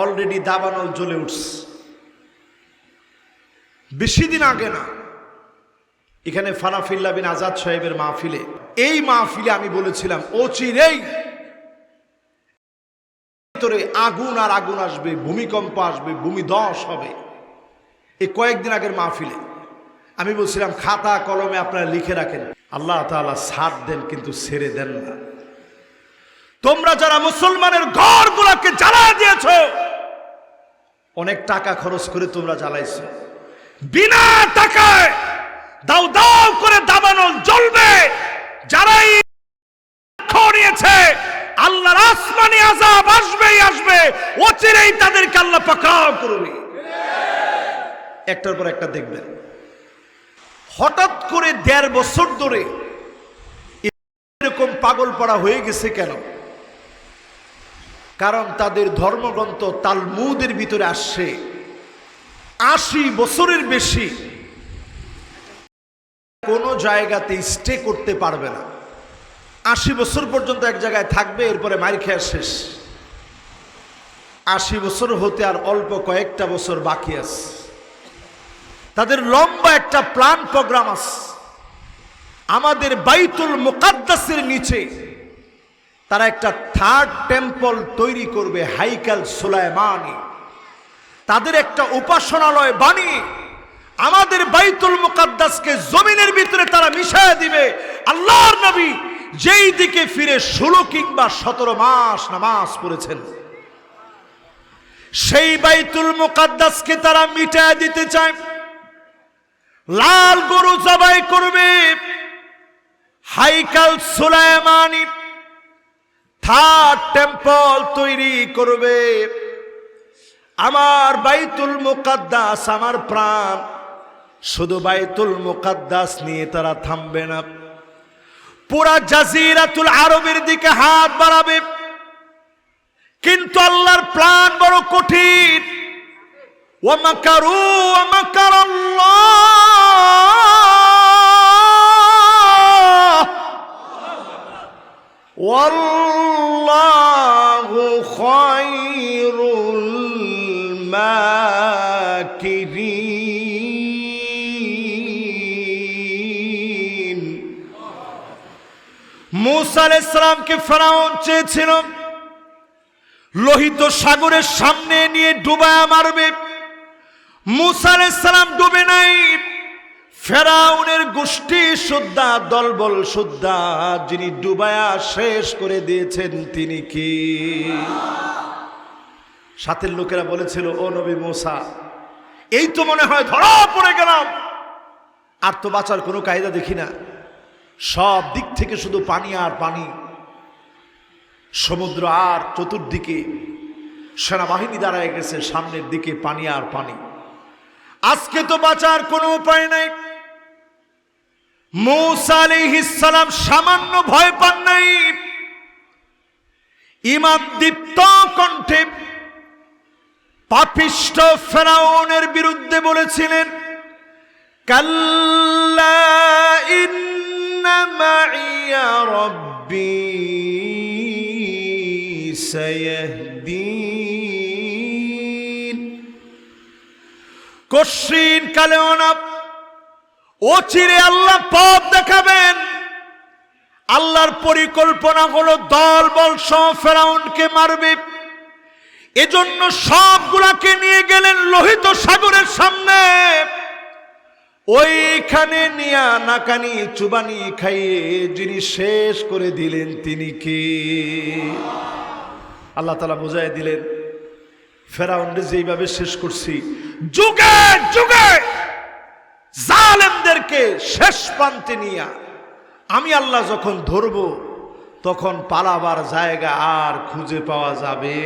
Already দাবানল জ্বলে উঠছে। বেশি দিন আগে না, এখানে ফানাফিল্লা বিন আজাদ সাহেবের মাহফিলে, এই মাহফিলে আমি বলেছিলাম অচিরেই ভিতরে আগুন আর আগুন আসবে, ভূমিকম্প আসবে ভূমি দশ হবে। এই কয়েকদিন আগের মাহফিলে আমি বলছিলাম, খাতা কলমে আপনারা লিখে রাখেন, আল্লাহ তাআলা সাথ দেন কিন্তু ছেড়ে দেন না। তোমরা যারা মুসলমানের ঘরগুলোকে জ্বালা দিয়েছ অনেক টাকা খরচ করে তোমরা জ্বালাইছো। বিনা টাকায় দাও দাও করে দাবানল জ্বলবে। যারাই নিয়েছে আল্লাহর আসমানি আজাব আসবেই আসবে। অচিরেই তাদেরকে আল্লাহ পাকড়াও করবে। একটার পর একটা দেখবেন। হঠাৎ করে দেড় বছর ধরে এরকম পাগল পড়া হয়ে গেছে কেন? কারণ তাদের ধর্মগ্রন্থ তালমুদের ভিতরে আসছে। আশি বছরের বেশি কোনো জায়গাতে স্টে করতে পারবে না। আশি বছর পর্যন্ত এক জায়গায় থাকবে, এরপরে মার খেয়া শেষ। আশি বছর হতে আর অল্প কয়েকটা বছর বাকি আছে। তাদের লম্বা একটা প্ল্যান প্রোগ্রাম আছে। আমাদের বাইতুল মোকাদ্দাসের নিচে তারা একটা থার্ড টেম্পল তৈরি করবে হাইকাল সুলাইমানি। তাদের একটা উপাসনালয় বানিয়ে আমাদের বাইতুল মুকাদ্দাসকে জমিনের ভিতরে তারা মিশায় দিবে। আল্লাহর নবী যেই দিকে ফিরে ষোলো কিংবা সতেরো মাস নামাজ পড়েছেন, সেই বাইতুল মুকাদ্দাসকে তারা মিটায় দিতে চায়। লাল গরু জবাই করবে হাইকাল সুলাইমানি। থার্ড টেম্পল তৈরি করবে। আমার বাইতুল মুকাদ্দাস, আমার প্রাণ। শুধু বাইতুল মুকাদ্দাস নিয়ে তারা থামবে না। পুরা জাজিরাতুল আরবের দিকে হাত বাড়াবে। কিন্তু আল্লাহর প্ল্যান বড় কঠিন। ওয়ামাকারু ওয়ামাকার আল্লাহ والله خير الماكرين মুসা ইসলামকে ফেরাউন চেয়েছিল লোহিত সাগরের সামনে নিয়ে ডুবায়া মারবে মুসা ইসলাম ডুবে নাই ফেরাউনের গোষ্ঠী সুদ্ধা, দলবল সুদ্ধা, যিনি ডুবায়া শেষ করে দিয়েছেন তিনি কি? সাথের লোকেরা বলেছিল, ও নবী মোসা, এই তো মনে হয় ধরা পড়ে গেলাম। আর তো বাঁচার কোনো কায়দা দেখি না। সব দিক থেকে শুধু পানি আর পানি। সমুদ্র আর চতুর্দিকে সেনাবাহিনী দাঁড়ায় গেছে, সামনের দিকে পানি আর পানি। আজকে তো বাঁচার কোনো উপায় নাই। মৌসা সামান্য ভয় পান নাই। ইমাম দীপ্ত কণ্ঠে পাপিষ্ট ফেরাউনের বিরুদ্ধে বলেছিলেন, কাল্লা ইন্না মাইয়া রব্বি সায়াহদিন। কশিন কালেও না চিরে আল্লাহ পথ দেখাবেন। আল্লাহর পরিকল্পনা হলো দল, বল সহ ফেরাউনকে মারবে। এজন্য সবগুলাকে নিয়ে গেলেন লোহিত সাগরের সামনে। ওইখানে নিয়া নাকানি, চুবানি খাইয়ে যিনি শেষ করে দিলেন তিনি কে? আল্লাহ তালা বোঝাই দিলেন ফেরাউন্ডে যেইভাবে শেষ করছি। যুগে যুগে! জালেমদেরকে শেষ প্রান্তে নিয়া আমি আল্লাহ যখন ধরব, তখন পালাবার জায়গা আর খুঁজে পাওয়া যাবে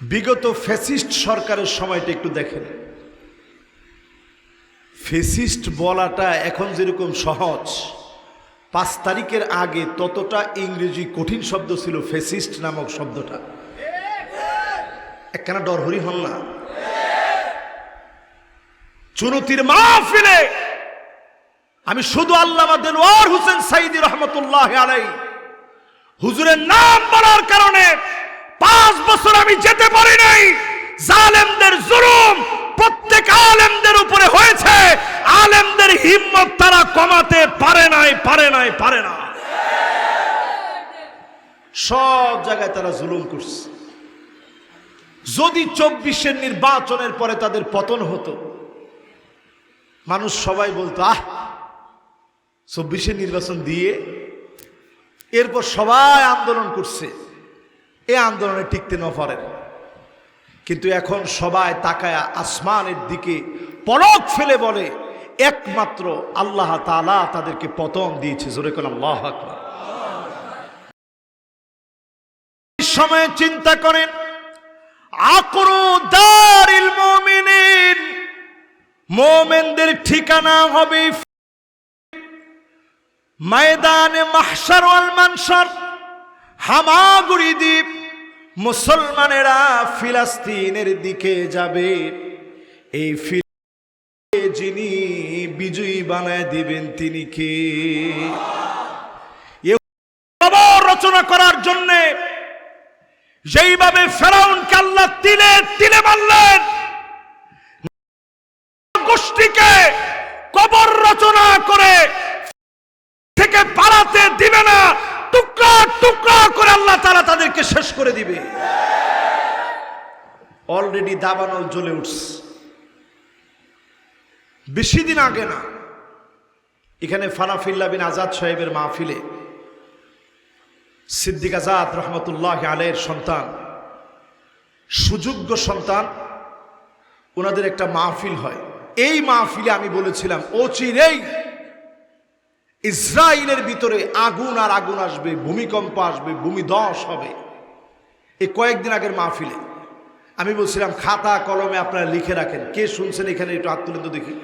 বিগত ফ্যাসিস্ট সরকারের সময়টা একটু দেখেন। ফেসিস্ট বলাটা এখন যেরকম সহজ, পাঁচ তারিখের আগে ততটা ইংরেজি কঠিন শব্দ ছিল ফেসিস্ট নামক শব্দটা। একখানা ডর হরি হল না। চুনতির মাহফিলে আমি শুধু আল্লামা দেলোয়ার হোসেন সাইদি রহমতুল্লাহ আলাই। হুজুরের নাম বলার কারণে পাঁচ বছর আমি যেতে পারি নাই। জালেমদের জুলুম প্রত্যেক আলেমদের উপরে হয়েছে। আলেমদের হিম্মত তারা কমাতে পারে নাই পারে নাই, পারে না। সব জায়গায় তারা জুলুম করছে। যদি চব্বিশের নির্বাচনের পরে তাদের পতন হতো মানুষ সবাই বলতো, আহ চব্বিশের নির্বাচন দিয়ে এরপর সবাই আন্দোলন করছে। এ আন্দোলনে টিকতে ন পারেন। কিন্তু এখন সবাই তাকায়া আসমানের দিকে পলক ফেলে বলে, একমাত্র আল্লাহ তালা তাদেরকে পতন দিয়েছে। জোরে আকবার। সময়ে চিন্তা করেন, আকরু দারিল মুমিনিন মোমেনদের ঠিকানা হবে ময়দানে মাহশার ওয়াল মানশার, হামাগুড়ি দ্বীপ, মুসলমানেরা ফিলিস্তিনের দিকে যাবে। এই যিনি বিজয়ী বানায় দিবেন তিনি কে? রচনা করার জন্যে যেইভাবে ফেরাউনকে আল্লাহ তিলে তিলে মারলেন রচনা করে থেকে পালাতে দিবে না, টুকরা টুকরা করে আল্লাহ তারা তাদেরকে শেষ করে দিবে। অলরেডি দাবানল জ্বলে উঠছে। বেশি দিন আগে না, এখানে ফানাফিল্লা বিন আজাদ সাহেবের মাহফিলে সিদ্দিক আজাদ রহমতুল্লাহ আলের সন্তান, সুযোগ্য সন্তান, ওনাদের একটা মাহফিল হয়। এই মাহফিলে আমি বলেছিলাম অচিরেই ইসরায়েলের ভিতরে আগুন আর আগুন আসবে, ভূমিকম্প আসবে ভূমিধস হবে। এই কয়েকদিন আগের মাহফিলে আমি বলছিলাম, খাতা, কলমে আপনারা লিখে রাখেন। কে শুনছেন এখানে একটু হাত তুলে তো দেখি।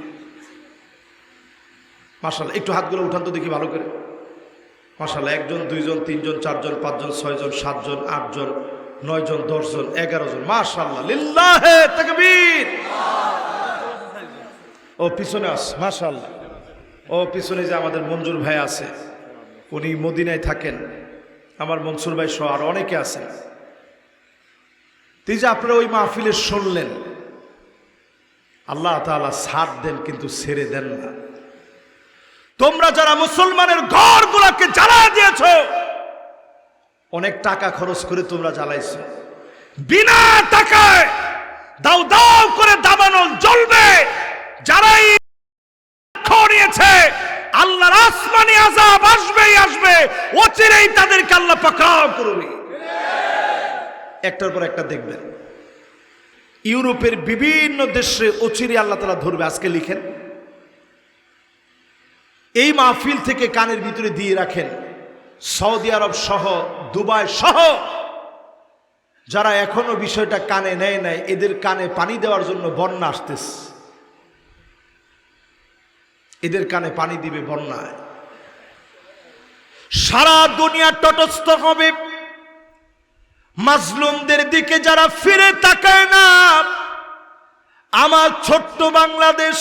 মাসাল একটু হাতগুলো উঠান তো দেখি ভালো করে। মাসাল একজন, দুইজন, তিনজন, চারজন, পাঁচজন, ছয়জন, সাতজন, আটজন, নয়জন, দশজন, এগারো জন। তাকবীর। ও, পিছনে আস মাশাল্লাহ ও, পিছনে যে আমাদের মঞ্জুর ভাই আছে, উনি মদিনায় থাকেন। আমার মনসুর ভাই সহ আর অনেকে আছেন তিনি যে আপনারা ওই মাহফিলে শুনলেন, আল্লাহ তাআলা সাথ দেন, কিন্তু ছেড়ে দেন না। তোমরা যারা মুসলমানের ঘরগুলোকে জ্বালা দিয়েছ, অনেক টাকা খরচ করে তোমরা জ্বালাইছো। বিনা টাকায় দাও দাও করে দাবানো জ্বলবে। যারাই নিয়েছে, আল্লাহর আসমানি আজাব আসবে, অচিরেই তাদেরকে আল্লাহ পাকড়াও করবে। একটার পর একটা দেখবেন, ইউরোপের বিভিন্ন দেশে অচিরে আল্লাহ তালা ধরবে, আজকে লিখেন। এই মাহফিল থেকে কানের ভিতরে দিয়ে রাখেন, সৌদি আরব সহ, দুবাই সহ, যারা এখনও বিষয়টা কানে নেয় নাই, এদের কানে পানি দেওয়ার জন্য বন্যা আসতেছে। এদের কানে পানি দিবে বন্যায়। সারা দুনিয়া তটস্থ হবে। মাজলুমদের দিকে যারা ফিরে তাকায় না, আমার ছোট্ট বাংলাদেশ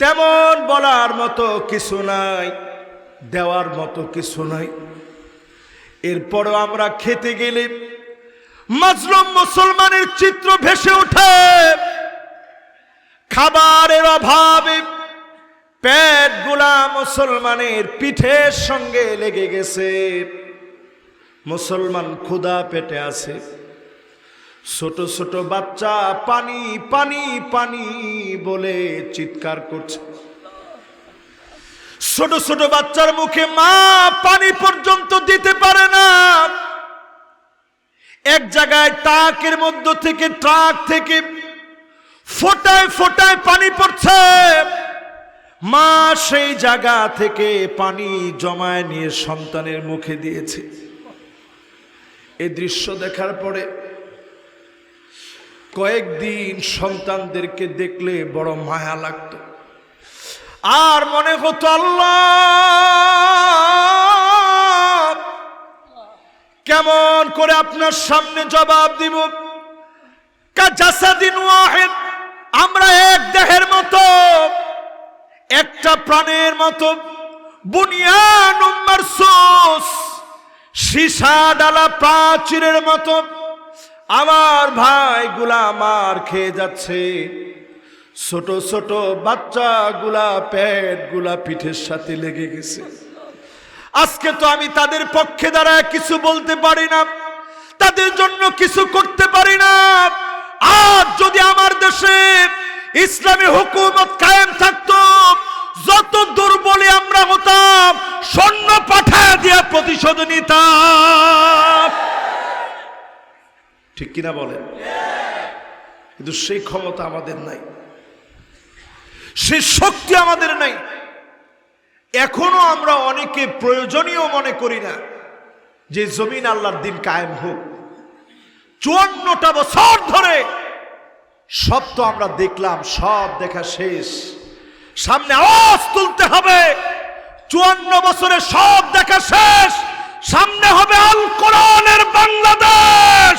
তেমন বলার মতো কিছু নাই, দেওয়ার মতো কিছু নাই। এরপরও আমরা খেতে গেলে মাজলুম মুসলমানের চিত্র ভেসে ওঠে। খাবারের অভাবে পেটগুলা মুসলমানের পিঠের সঙ্গে লেগে গেছে। মুসলমান ক্ষুধা পেটে আছে। ছোট ছোট বাচ্চা পানি পানি পানি বলে চিৎকার করছে। ছোট ছোট বাচ্চার মুখে মা পানি পর্যন্ত দিতে পারে না। এক জায়গায় ট্রাকের মধ্য থেকে, ট্রাক থেকে ফোটায় ফোটায় পানি পড়ছে। মা সেই জায়গা থেকে পানি জমায় নিয়ে সন্তানের মুখে দিয়েছে। এই দৃশ্য দেখার পরে কয়েকদিন সন্তানদেরকে দেখলে বড় মায়া লাগতো। আর মনে হতো, আল্লাহ, কেমন করে আপনার সামনে জবাব দিব। আমরা এক দেহের মতো একটা প্রাণের মতো বুনিয়ান সীসা ডালা প্রাচীরের মতো আমার ভাইগুলা আমার খেয়ে যাচ্ছে। ছোট ছোট বাচ্চাগুলা পেটগুলা পিঠের সাথে লেগে গেছে। আজকে তো আমি তাদের পক্ষে দাঁড়ায় কিছু বলতে পারি না, তাদের জন্য কিছু করতে পারি না। আর যদি আমার দেশে ইসলামী হুকুমত কায়েম থাকতো যত দুর্বলে আমরা হতাম, স্বর্ণ পাঠায় দিয়ে প্রতিশোধ নিতাম। ঠিক কিনা বলেন? কিন্তু সেই ক্ষমতা আমাদের নাই। সে শক্তি আমাদের নাই। এখনও আমরা অনেকে প্রয়োজনীয় মনে করি না যে জমিন আল্লাহর দিন কায়েম হোক। চুয়ান্নটা বছর ধরে সব তো আমরা দেখলাম, সব দেখা শেষ। সামনে আওয়াজ তুলতে হবে। চুয়ান্ন বছরে সব দেখা শেষ। সামনে হবে আল কোরআনের বাংলাদেশ।